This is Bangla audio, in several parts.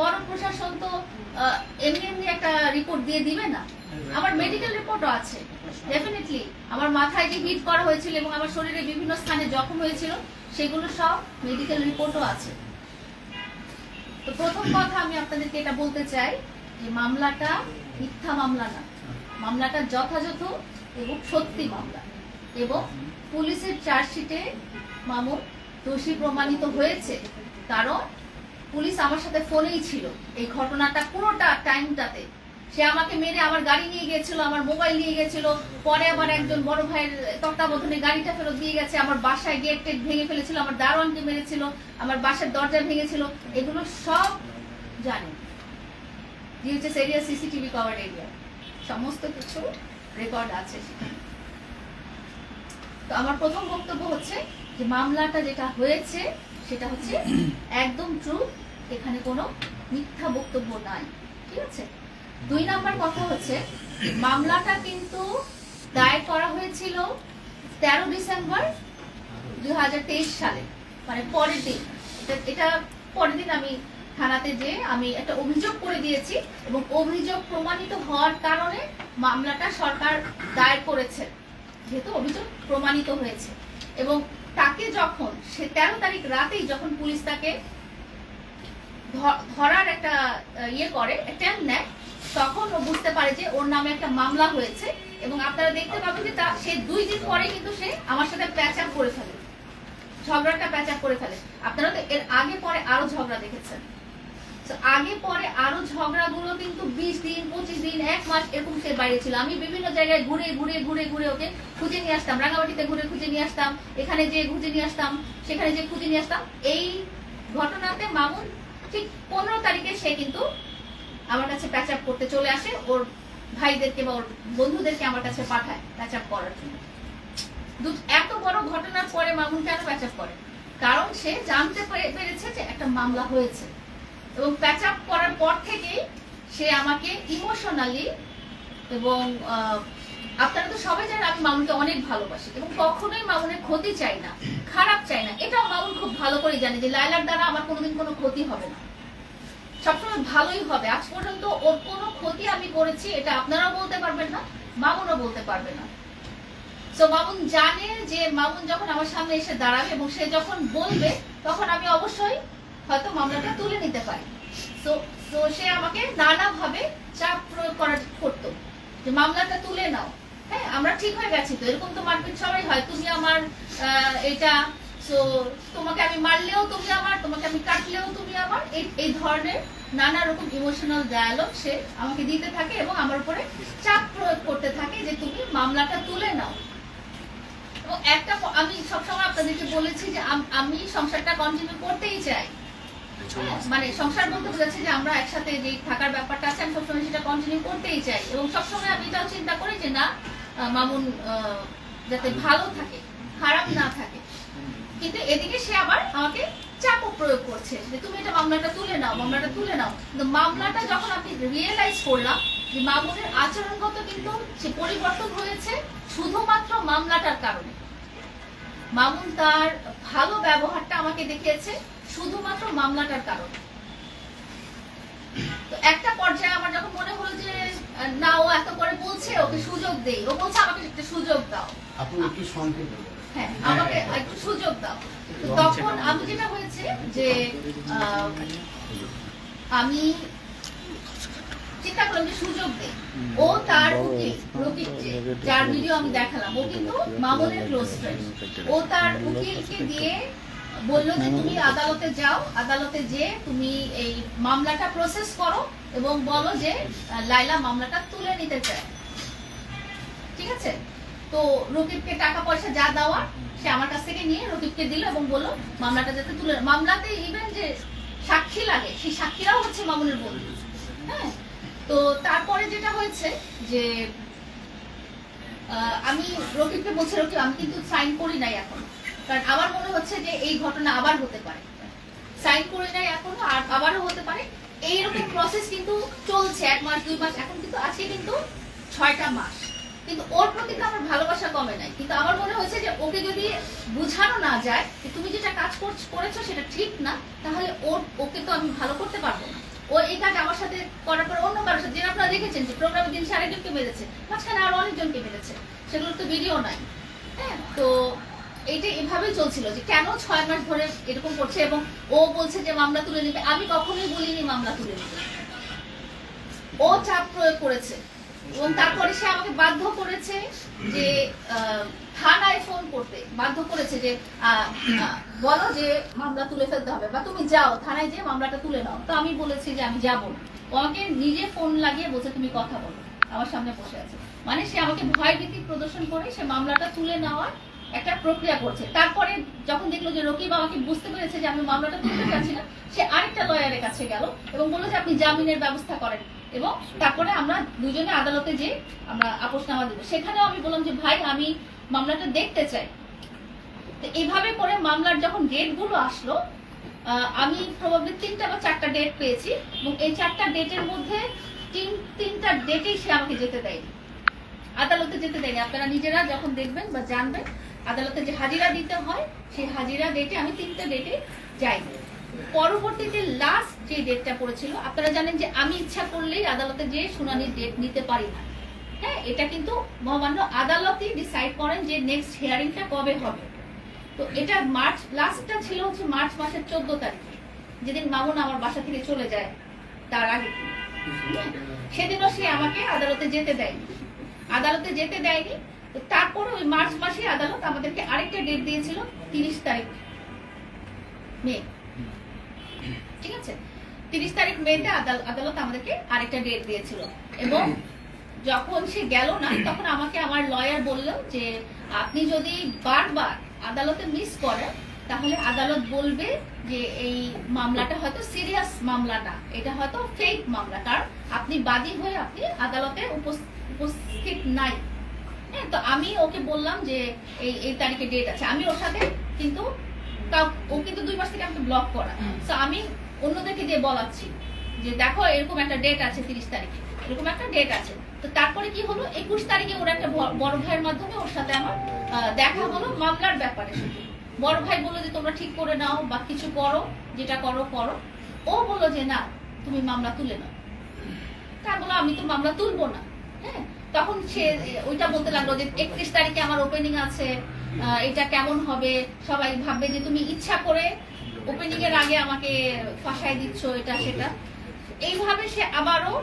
বড় প্রশাসন তো এমনি এমনি একটা রিপোর্ট দিয়ে দিবে না। আমার মেডিকেল আছে ডেফিনেটলি আমার মাথায় যে হিট করা হয়েছিল এবং আমার শরীরে বিভিন্ন স্থানে জখম হয়েছিল, সেগুলো সব মেডিকেল রিপোর্টও আছে। তো প্রথম কথা আমি আপনাদেরকে এটা বলতে চাই যে মামলাটা মিথ্যা মামলা না। মামলাটা যথাযথ এবং সত্যি মামলা। এবং পুলিশের চার্জশিটে মামুন দোষী প্রমাণিত হয়েছে, কারণ পুলিশ আমার সাথে ফোনেই ছিল। এই ঘটনাটা পুরোটা টাইমটাতে। সে আমাকে মেরে আমার গাড়ি নিয়ে গেছিল আমার মোবাইল নিয়ে গেছিল পরে আমার একজন বড় ভাইয়ের তত্ত্বাবধানে গাড়িটা ফেরত দিয়ে গেছে। আমার বাসায় গেট টেট ভেঙে ফেলেছিল, আমার দারোয়ানকে মেরেছিল, আমার বাসার দরজা ভেঙেছিল। এগুলো সব জানি। DHS area CCTV cover area সমস্ত কিছু রেকর্ড আছে সেখানে। তো আমার প্রথম বক্তব্য হচ্ছে যে, মামলাটা যেটা হয়েছে সেটা হচ্ছে একদম ট্রু এখানে কোনো মিথ্যা বক্তব্য নাই, ঠিক আছে? দুই নাম্বার কথা হচ্ছে, মামলাটা কিন্তু দায়ের করা হয়েছিল তেরো ডিসেম্বর দুই সালে মানে পরের দিন। এটা- এটা পরের দিন আমি থানাতে যে আমি একটা অভিযোগ করে দিয়েছি এবং অভিযোগ প্রমাণিত হওয়ার কারণে মামলাটা সরকার দায়ের করেছে, যেহেতু অভিযোগ প্রমাণিত হয়েছে। এবং তাকে যখন, সে তেরো তারিখ রাতেই যখন পুলিশ তাকে ধরার একটা ইয়ে করে অ্যাটেম্প নেয়, তখন ও বুঝতে পারে যে ওর নামে একটা মামলা হয়েছে এবং আপনারা দেখতে পাবেন যে তা, সে দুই দিন পরে কিন্তু সে আমার সাথে প্যাচ করে ফেলে। ঝগড়াটা প্যাচ করে ফেলে। আপনারা তো এর আগে পরে আরও ঝগড়া দেখেছেন। আগে পরে আরও ঝগড়াগুলো কিন্তু বিশ দিন, পঁচিশ দিন, এক মাস এরকম সে বাইরে ছিল। আমি বিভিন্ন জায়গায় ঘুরে ঘুরে ঘুরে ঘুরে ওকে খুঁজে নিয়ে আসতাম। রাঙামাটিতে ঘুরে খুঁজে নিয়ে আসতাম। এখানে যে খুঁজে নিয়ে আসতাম, সেখানে যে খুঁজে নিয়ে আসতাম। এই ঘটনাতে মামুন ঠিক পনেরো তারিখে সে কিন্তু আমার কাছে প্যাচ আপ করতে চলে আসে। ওর ভাইদেরকে বা ওর বন্ধুদেরকে আমার কাছে পাঠায় প্যাচ আপ করার জন্য। এত বড় ঘটনার পরে মামুন কেন প্যাচ আপ করে? কারণ সে জানতে পেরে- পেরেছে যে একটা মামলা হয়েছে। এবং প্যাচ আপ করার পর থেকেই সে আমাকে ইমোশনালি এবং আপনারা তো সবাই জানেন আমি মামুনকে অনেক ভালোবাসি এবং কখনোই মামুনের ক্ষতি চাই না, খারাপ চাই না। এটাও মামুন খুব ভালো করে জানে যে লাইলার দ্বারা আমার কোনোদিন কোনো ক্ষতি হবে না। সবসময় ভালোই হবে। আজ পর্যন্ত ওর কোনো ক্ষতি আমি করেছি, এটা আপনারাও বলতে পারবেন না, মামুনও বলতে পারবে না। তো মামুন জানে যে মামুন যখন আমার সামনে এসে দাঁড়াবে এবং সে যখন বলবে, তখন আমি অবশ্যই হয়তো মামলাটা তুলে নিতে পারি। তো তো সে আমাকে নানাভাবে চাপ প্রয়োগ করা করতো যে মামলাটা তুলে নাও। হ্যাঁ আমরা ঠিক হয়ে গেছি তো, এরকম তো মারপিট সবাই হয়। তুমি আমার এটা তো তোমাকে আমি মারলেও তুমি আমার, তোমাকে আমি কাটলেও তুমি আমার। এই ধরনের নানা রকম ইমোশনাল ডায়ালগ সে আমাকে দিতে থাকে এবং আমার উপরে চাপ প্রয়োগ করতে থাকে যে তুমি মামলাটা তুলে নাও। একটা আমি সবসময় আপনাদেরকে বলেছি যে আম- সংসারটা কন্টিনিউ করতেই চাই। মানে সংসার বলতে বোঝাচ্ছে যে আমরা একসাথে যে থাকার ব্যাপারটা আছে আমি সবসময় সেটা কন্টিনিউ করতেই চাই। এবং সবসময় আমি এটাও চিন্তা করি যে না মামুন যাতে ভালো থাকে খারাপ না থাকে। কিন্তু এদিকে সে আবার আমাকে চাপও প্রয়োগ করছে যে তুমি এটা মামলাটা তুলে নাও মামলাটা তুলে নাও। কিন্তু মামলাটা যখন আমি রিয়েলাইজ করলাম যে মামুনের আচরণগত কিন্তু সে পরিবর্তন হয়েছে শুধুমাত্র মামলাটার কারণে। মামুন তার ভালো ব্যবহারটা আমাকে দেখিয়েছে শুধুমাত্র মামলাটার কারণে। তো একটা পর্যায়ে আমার যখন মনে হলো যে না ও এত করে বলছে ওকে সুযোগ দেই। ও বলছে আমাকে একটা সুযোগ দাও। আপনি একটু সংক্ষেপে। হ্যাঁ আমাকে একটু সুযোগ দাও। তো তখন আমি যেটা হয়েছে যে আমি চিন্তা করলাম যে সুযোগ দেই। ও তার উকিল রকিব যে, যার ভিডিও আমি দেখালাম ও কিন্তু মামুনের ক্লোজ ফ্রেন্ড ও তার উকিলকে দিয়ে বলল যে তুমি আদালতে যাও, আদালতে যে তুমি এই মামলাটা প্রসেস করো এবং বলো যে লাইলা মামলাটা তুলে নিতে চায়। ঠিক আছে? তো রকিবকে টাকা পয়সা যা দেওয়া সে আমার কাছ থেকে নিয়ে রকিবকে দিল এবং বলল, মামলাটা যাতে তুলে মামলাতে ইভেন যে সাক্ষী লাগে, সেই সাক্ষীরাও হচ্ছে মামুনের বন্ধু হ্যাঁ? তো তারপরে যেটা হয়েছে যে আমি রকিবকে বলছি, রকিব, আমি কিন্তু সাইন করি নাই এখন। কারণ আমার মনে হচ্ছে যে এই ঘটনা আবার হতে পারে। সাইন করে যায় এখনও, আর আবারও হতে পারে। এইরকম প্রসেস কিন্তু চলছে এক মাস, দুই মাস, এখন কিন্তু আজকে কিন্তু ছয়টা মাস। কিন্তু ওর প্রতি তো আমার ভালোবাসা কমে নাই। কিন্তু আমার মনে হয়েছে যে ওকে যদি বোঝানো না যায় যে তুমি যেটা কাজ করছ- সেটা ঠিক না, তাহলে ওর, ওকে তো আমি ভালো করতে পারব না। ও এই কাজ আমার সাথে করার পর অন্য কারোর সাথে, যে আপনারা দেখেছেন যে প্রোগ্রামের দিন সাড়ে জনকে মেরেছে, মাঝখানে আরও অনেকজনকে মেরেছে। সেগুলোর তো ভিডিও নাই। হ্যাঁ তো এইটা এভাবেই চলছিল যে কেন ছয় মাস ধরে এরকম করছে এবং ও বলছে যে মামলা তুলে নেবে। আমি কখনোই বলিনি মামলা তুলে নেবে। ও চাপ প্রয়োগ করেছে এবং তারপরে সে আমাকে বাধ্য করেছে যে থানায় ফোন করতে। বাধ্য করেছে যে বলো যে মামলা তুলে ফেলতে হবে বা তুমি যাও, থানায় যে মামলাটা তুলে নাও। তো আমি বলেছি যে আমি যাব। ও আমাকে নিজে ফোন লাগিয়ে বলছে, তুমি কথা বলো। আমার সামনে বসে আছে। মানে সে আমাকে ভয় ভীতি প্রদর্শন করে সে মামলাটা তুলে নেওয়ার একটা প্রক্রিয়া করছে। তারপরে যখন দেখল যে রকিব আমাকে বুঝতে পেরেছে যে আমি মামলাটা তুলতে চাচ্ছি না, সে আরেকটা লয়ারের কাছে গেল এবং বলল যে আপনি জামিনের ব্যবস্থা করেন এবং তারপরে আমরা দুজনে আদালতে যে আমরা আপোষনামা দিব। সেখানেও আমি বললাম যে, ভাই, আমি মামলাটা দেখতে চাই। তো এইভাবে করে মামলার যখন ডেটগুলো আসলো আমি প্রবাবলি তিনটা বা চারটা ডেট পেয়েছি এবং এই চারটা ডেটের মধ্যে তিন, তিনটা ডেটেই সে আমাকে যেতে দেয়নি। আদালতে যেতে দেয়নি। আপনারা নিজেরা যখন দেখবেন বা জানবেন আদালতে যে হাজিরা দিতে হয় সেই হাজিরা ডেটে আমি তিনটা ডেটে যাইনি পরবর্তীতে লাস্ট যে ডেটটা পড়েছিল আপনারা জানেন যে আমি ইচ্ছা করলেই আদালতে যে শুনানির ডেট নিতে পারি না। হ্যাঁ এটা কিন্তু মহামান্য আদালতই ডিসাইড করেন যে নেক্সট হিয়ারিংটা কবে হবে। তো এটা মার্চ লাস্টটা ছিল হচ্ছে মার্চ মাসের চোদ্দ তারিখে। যেদিন মামুন আমার বাসা থেকে চলে যায় তার আগে। সেদিনও সে আমাকে আদালতে যেতে দেয়নি। আদালতে যেতে দেয়নি তারপরে ওই মার্চ মাসে আদালত আমাদেরকে আরেকটা ডেট দিয়েছিল, তিরিশ তারিখ মে। ঠিক আছে? তিরিশ তারিখ মেতে আদাল- আদালত আমাদেরকে আরেকটা ডেট দিয়েছিল। এবং যখন সে গেল না, তখন আমাকে আমার লয়ার বলল যে, আপনি যদি বারবার আদালতে মিস করেন, তাহলে আদালত বলবে যে, এই মামলাটা হয়তো সিরিয়াস মামলা না এটা হয়তো ফেক মামলা। কারণ আপনি বাদী হয়ে আপনি আদালতে উপস- উপস্থিত নাই। হ্যাঁ তো আমি ওকে বললাম যে এই এই তারিখে ডেট আছে। আমি ওর সাথে কিন্তু কাউ- ও কিন্তু দুই মাস থেকে আমাকে ব্লক করা তো আমি অন্যদেরকে দিয়ে বলাচ্ছি যে দেখো এরকম একটা ডেট আছে তিরিশ তারিখে। এরকম একটা ডেট আছে। তো তারপরে কি হলো? একুশ তারিখে ওর একটা বড় ভাইয়ের মাধ্যমে ওর সাথে আমার দেখা হলো মামলার ব্যাপারে। শুধু বড় ভাই বলল যে তোমরা ঠিক করে নাও বা কিছু করো যেটা করো করো। ও বলল যে না তুমি মামলা তুলে নাও। তা বলো আমি তো মামলা তুলবো না। হ্যাঁ? তখন সে, ওইটা বলতে লাগল যে, একত্রিশ তারিখে আমার ওপেনিং আছে এটা কেমন হবে? সবাই ভাববে যে, তুমি ইচ্ছা করে ওপেনিং এর আগে আমাকে ফাঁসাই দিচ্ছ, এটা, সেটা। এইভাবে সে আবারও।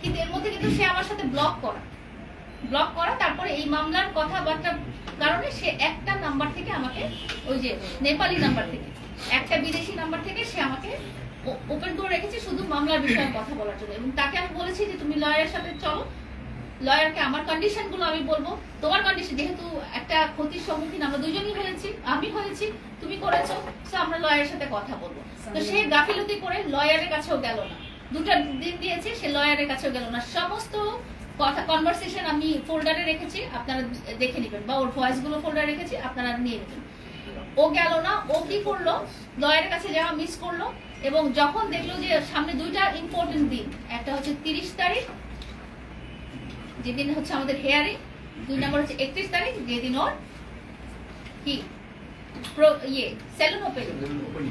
কিন্তু এর মধ্যে কিন্তু সে আমার সাথে ব্লক করা। ব্লক করা, তারপরে এই মামলার কথাবার্তার কারণে সে একটা নাম্বার থেকে আমাকে, ওই যে, নেপালি নাম্বার থেকে, একটা বিদেশি নাম্বার থেকে সে আমাকে ওপেন করে রেখেছে শুধু মামলার বিষয়ে কথা বলার জন্য। এবং তাকে আমি বলেছি যে, তুমি লয়ারের সাথে চলো লয়ারকে আমার কন্ডিশনগুলো আমি বলব। তোমার কন্ডিশন যেহেতু একটা ক্ষতির সম্মুখীন আমরা দুজনই হয়েছি আমি হয়েছি তুমি করেছ তো আমরা লয়ারের সাথে কথা বলব। তো সে গাফিলতি করে লয়ারের কাছেও গেল না। দুটো দিন দিয়েছে সে লয়ারের কাছেও গেল না। সমস্ত কথা কনভারসেশন আমি ফোল্ডারে রেখেছি আপনারা দেখে নেবেন বা ওর ভয়েসগুলো ফোল্ডারে রেখেছি আপনারা নিয়ে নেবেন। ও গেল না ও কি করল? লয়ারের কাছে যাওয়া মিস করল এবং যখন দেখল যে সামনে দুইটা ইম্পর্টেন্ট দিন একটা হচ্ছে তিরিশ তারিখ যেদিন হচ্ছে আমাদের হেয়ারিং দুই নম্বর হচ্ছে একত্রিশ তারিখ যেদিন ওর কি? ইয়ে সেলুন ওপেনিং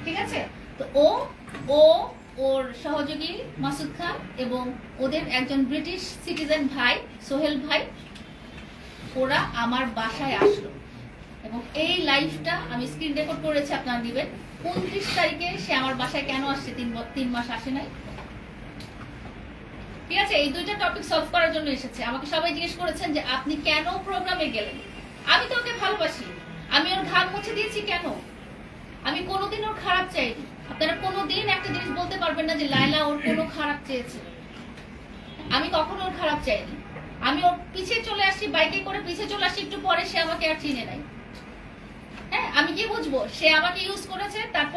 ঠিক আছে? তো ও ও ওর সহযোগী মাসুদ খান এবং ওদের একজন ব্রিটিশ সিটিজেন ভাই সোহেল ভাই ওরা আমার বাসায় আসলো। এবং এই লাইভটা আমি স্ক্রিন রেকর্ড করেছি আপনারা দিবেন উনত্রিশ তারিখে সে আমার বাসায় কেন আসছে? তিন তিন মাস আসে নাই। ঠিক আছে? এই দুইটা টপিক সলভ করার জন্য এসেছে। আমাকে সবাই জিজ্ঞেস করেছেন যে, আপনি কেন প্রোগ্রামে গেলেন? আমি তো ওকে ভালোবাসি। আমি ওর ঘাম মুছে দিয়েছি কেন? আমি কোনোদিন ওর খারাপ চাইনি। আপনারা কোনোদিন একটা জিনিস বলতে পারবেন না যে লাইলা ওর কোনো খারাপ চেয়েছে। আমি কখনো ওর খারাপ চাইনি। আমি ওর পিছে চলে আসি, বাইকে করে পিছে চলে আসি, একটু পরে সে আমাকে আর চিনে নাই। হ্যাঁ আমি কি বুঝব? সে আমাকে ইউজ করেছে তার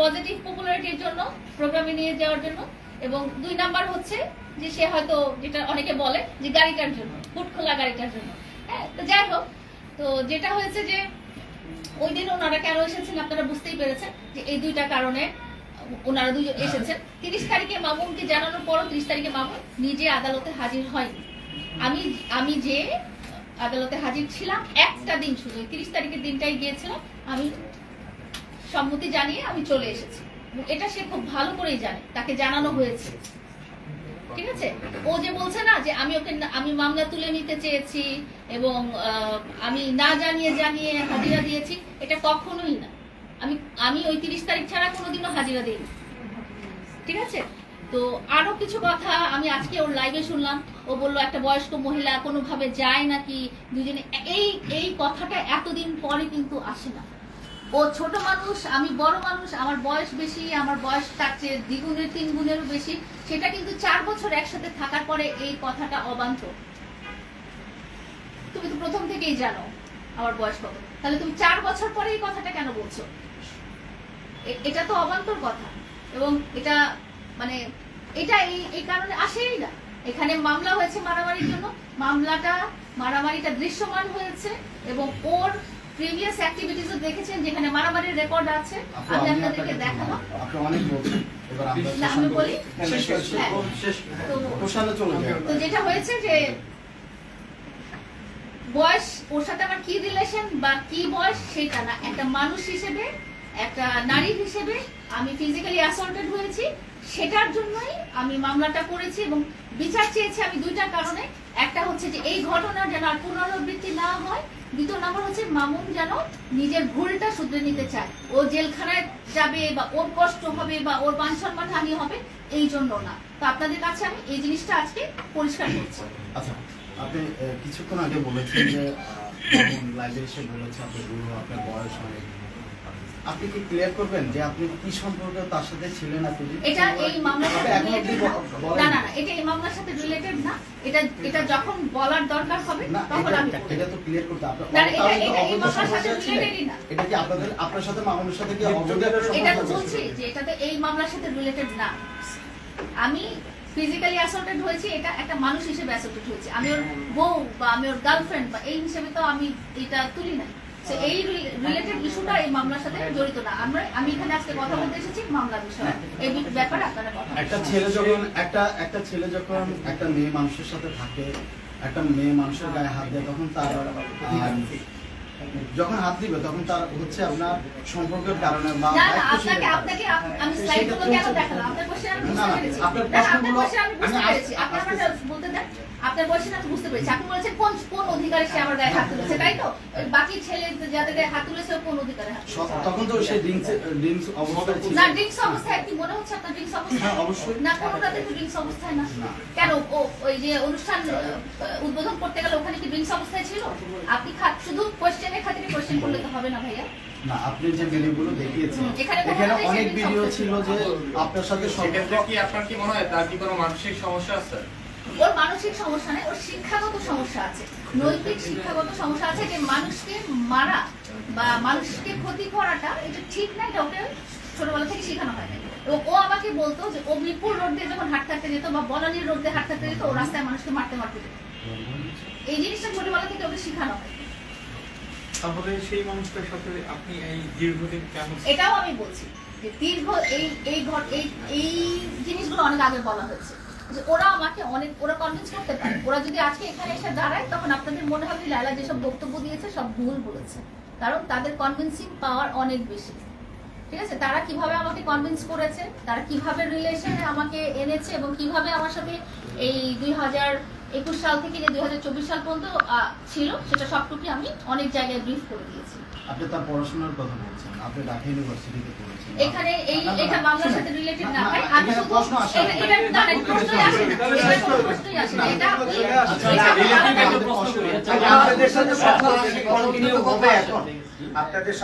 পজিটিভ পপুলারিটির জন্য প্রোগ্রামে নিয়ে যাওয়ার জন্য। এবং দুই নাম্বার হচ্ছে যে সে হয়তো যেটা অনেকে বলে যে গাড়িটার জন্য ফুট খোলা গাড়িটার জন্য। হ্যাঁ তো যাই হোক, তো যেটা হয়েছে যে ওই দিন ওনারা কেন এসেছেন আপনারা বুঝতেই পেরেছেন যে এই দুইটা কারণে ওনারা দুজন এসেছেন। তিরিশ তারিখে মামুনকে জানানোর পরও তিরিশ তারিখে মামুন নিজে আদালতে হাজির হয়নি। আমি আমি যে আদালতে হাজির ছিলাম, একটা দিন শুধু তিরিশ তারিখের দিনটাই গিয়েছিলাম। আমি সম্মতি জানিয়ে আমি চলে এসেছি। এটা সে খুব ভালো করেই জানে, তাকে জানানো হয়েছে। ঠিক আছে? ও যে বলছে না যে আমি ওকে আমি মামলা তুলে নিতে চেয়েছি এবং আমি না জানিয়ে জানিয়ে হাজিরা দিয়েছি, এটা কখনোই না। আমি আমি ওই তিরিশ তারিখ ছাড়া কোনোদিনও হাজিরা দিইনি। ঠিক আছে? তো আরও কিছু কথা আমি আজকে ওর লাইভে শুনলাম। ও বলল, একটা বয়স্ক মহিলা কোনোভাবে যায় নাকি? দুজনে এই এই কথাটা এতদিন পরে কিন্তু আসে না। ও ছোট মানুষ, আমি বড় মানুষ, আমার বয়স বেশি, আমার বয়স তার চেয়ে দ্বিগুণের, তিন গুণেরও বেশি। সেটা কিন্তু চার বছর একসাথে থাকার পরে এই কথাটা অবান্তর তুমি তো প্রথম থেকেই জানো আমার বয়স কত। তাহলে তুমি চার বছর পরে এই কথাটা কেন বলছো? এটা তো অবান্তর কথা। এবং এটা মানে এটা এই এই কারণে আসেই না। এখানে মামলা হয়েছে মারামারির জন্য। মামলাটা, মারামারিটা দৃশ্যমান হয়েছে এবং ওর প্রিভিয়াস অ্যাক্টিভিটিসও দেখেছেন যেখানে মারামারির রেকর্ড আছে আমি আপনাদেরকে দেখাবো। আপনি অনেক বলছেন এবার আমরা আমি বলি? শেষ শেষ হ্যাঁ। তো প্রশ্নে চলে যাই তো যেটা হয়েছে যে বয়স ওর সাথে আমার কি রিলেশন বা কি বয়স সেটা না। একটা মানুষ হিসেবে একটা নারী হিসেবে আমি ফিজিক্যালি অ্যাসল্টেড হয়েছি। সেটার জন্যই আমি মামলাটা করেছি এবং বিচার চেয়েছি আমি দুইটা কারণে। একটা হচ্ছে যে এই ঘটনা যেন আর পুনরাবৃত্তি না হয়। দ্বিতীয় নম্বর হচ্ছে মামুন যেন নিজের ভুলটা শুধরে নিতে চায়। ও জেলখানায় যাবে বা ওর কষ্ট হবে বা ওর মান সম্মান হানি হবে, এই জন্য না। তো আপনাদের কাছে আমি এই জিনিসটা আজকে পরিষ্কার করছি। আচ্ছা আপনি কিছুক্ষণ আগে বলেছেন যে লাইব্রেরি এসে বলেছে আপনি আপনার বয়স অনেক। আপনি কি ক্লিয়ার করবেন যে আপনি কি সম্পর্কে তার সাথে ছিলেন আপনি? এটা এই মামলার সাথে রিলেটেড না। না না এটা এই মামলার সাথে রিলেটেড না। এটা এটা যখন বলার দরকার হবে না তখন এটা- আমি এটা তো ক্লিয়ার করতে আপনার না, এটা- এটা- এই মামলার সাথে না। এটা কি আপনাদের আপনার সাথে মামুনের সাথে কি অবৈধ এটা তো বলছি যে এটা তো এই মামলার সাথে রিলেটেড না। আমি ফিজিক্যালি অ্যাসল্টেড হয়েছি এটা একটা মানুষ হিসেবে অ্যাসল্টেড হয়েছি। আমি ওর বউ বা আমি ওর গার্লফ্রেন্ড বা এই হিসেবে তো আমি এটা তুলি নাই। এই রিলেটেড ইস্যুটা এই মামলার সাথে জড়িত না। আমরা আমি এখানে আজকে কথা বলতে এসেছি মামলা বিষয়ে। এই ব্যাপারে আপনারা কথা একটা ছেলে যখন একটা একটা ছেলে যখন একটা মেয়ে মানুষের সাথে থাকে একটা মেয়ে মানুষের গায়ে হাত দেয় তখন তার যখন হাত দিবে তখন তার হচ্ছে আপনার সম্পর্কের কারণে বা না না দায়িত্বশীলের আপনাকে আপনাকে আমি স্লাইডগুলো কেন দেখালাম? আপনার কোশ্চেন আমি বুঝতে পেরেছি। আপনার প্রশ্নগুলো- আমি বলতে দেন? আপনার কোশ্চেন আমি বুঝতে পেরেছি। আপনি বলেছেন কোন কোন অধিকারে সে আমার গায়ে হাত তুলেছে তাই তো? বাকি ছেলে যাদের গায়ে হাত তুলেছে কোন অধিকারে হাত তখন তো সে ড্রিঙ্কস ড্রিঙ্কস অবস্থায় ছিল। না ড্রিঙ্কস অবস্থায় কি মনে হচ্ছে আপনার ড্রিঙ্কস অবস্থায়? হ্যাঁ, অবশ্যই। না কোনোটাতে তো ড্রিঙ্কস অবস্থায় না। না। কেন ওই যে অনুষ্ঠান উদ্বোধন করতে গেলে ওখানে কি ড্রিঙ্কস অবস্থায় ছিল? আপনি খা- শুধু কোশ্চেনের খাতিরে কোশ্চেন করলে তো হবে না ভাইয়া। না আপনি যে ভিডিওগুলো দেখিয়েছেন এখানে কোনো অনেক ভিডিও ছিল যে আপনার সাথে সম্পর্ক কি আপনার কি মনে হয় তার কি কোনো মানসিক সমস্যা আছে? ওর মানসিক সমস্যা নেই ওর শিক্ষাগত সমস্যা আছে। নৈতিক শিক্ষাগত সমস্যা আছে যে মানুষকে মারা বা মানুষকে ক্ষতি করাটা এটা ঠিক না এটা ওকে ছোটবেলা থেকে শেখানো হয় এবং ও আমাকে বলতো যে ও মিরপুর রোড দিয়ে যখন হাঁটতে হাঁটতে যেত বা বনানীর রোড দিয়ে হাঁটতে হাঁটতে যেত ও রাস্তায় মানুষকে মারতে মারতে যেত। এই জিনিসটা ছোটবেলা থেকে ওকে শেখানো হয়। তাহলে সেই মানুষটার সাথে আপনি এই দীর্ঘদিন কেন এটাও আমি বলছি যে দীর্ঘ এই এই এই জিনিসগুলো অনেক আগে বলা হয়েছে। যে ওরা আমাকে অনেক, ওরা কনভিন্স করতে পারে। ওরা যদি আজকে এখানে এসে দাঁড়ায়, তখন আপনাদের মনে হবে যে লায়লা যেসব বক্তব্য দিয়েছে, সব ভুল বলেছে। কারণ তাদের কনভিন্সিং পাওয়ার অনেক বেশি। ঠিক আছে? তারা কীভাবে আমাকে কনভিন্স করেছে, তারা কীভাবে রিলেশনে আমাকে এনেছে এবং কীভাবে আমার সাথে এই দুই হাজার একুশ সাল থেকে যে দুই হাজার চব্বিশ সাল পর্যন্ত ছিল, সেটা সবটুকু আমি অনেক জায়গায় ব্রিফ করে দিয়েছি। আপনি তার পড়াশোনার কথা বলছেন। আপনি ঢাকা ইউনিভার্সিটিতে পড়েছেন। এখানে এই এটা মামলার সাথে রিলেটেড না, ভাই আমি শুধু। এটা না প্রশ্নই আসে না এটা প্রশ্নই আসে না এটা আচ্ছা, আলাদা একটা প্রশ্ন। আপনাদের সাথে কথা হবে এখন আপনাদের